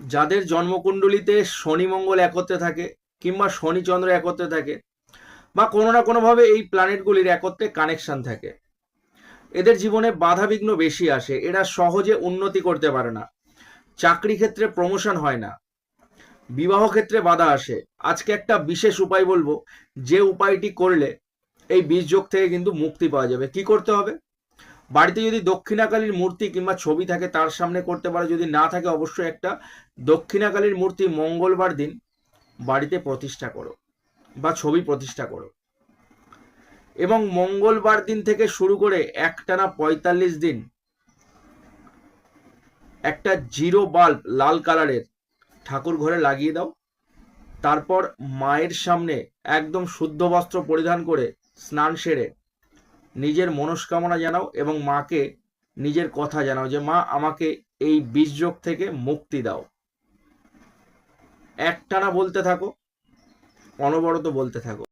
যাদের জন্মকুণ্ডলিতে শনি মঙ্গল একত্রে থাকে কিংবা শনি চন্দ্র একত্রে থাকে বা কোনো না কোনোভাবে এই প্ল্যানেটগুলির একত্রে কানেকশন থাকে, এদের জীবনে বাধাবিঘ্ন বেশি আসে, এরা সহজে উন্নতি করতে পারে না, চাকরি ক্ষেত্রে প্রমোশন হয় না, বিবাহ ক্ষেত্রে বাধা আসে। আজকে একটা বিশেষ উপায় বলব, যে উপায়টি করলে এই বীজযোগ থেকে কিন্তু মুক্তি পাওয়া যাবে। কি করতে হবে? বাড়িতে যদি দক্ষিণাকালীর মূর্তি কিংবা ছবি থাকে, তার সামনে করতে পারে। যদি না থাকে, অবশ্যই একটা দক্ষিণাকালীর মূর্তি মঙ্গলবার দিন বাড়িতে প্রতিষ্ঠা করো বা ছবি প্রতিষ্ঠা করো। এবং মঙ্গলবার দিন থেকে শুরু করে একটানা পঁয়তাল্লিশ দিন একটা জিরো বাল্ব লাল কালারের ঠাকুর ঘরে লাগিয়ে দাও। তারপর মায়ের সামনে একদম শুদ্ধ বস্ত্র পরিধান করে স্নান সেরে নিজের মনস্কামনা জানাও এবং মাকে নিজের কথা জানাও যে, মা, আমাকে এই বীজযোগ থেকে মুক্তি দাও। একটানা বলতে থাকো, অনবরত বলতে থাকো।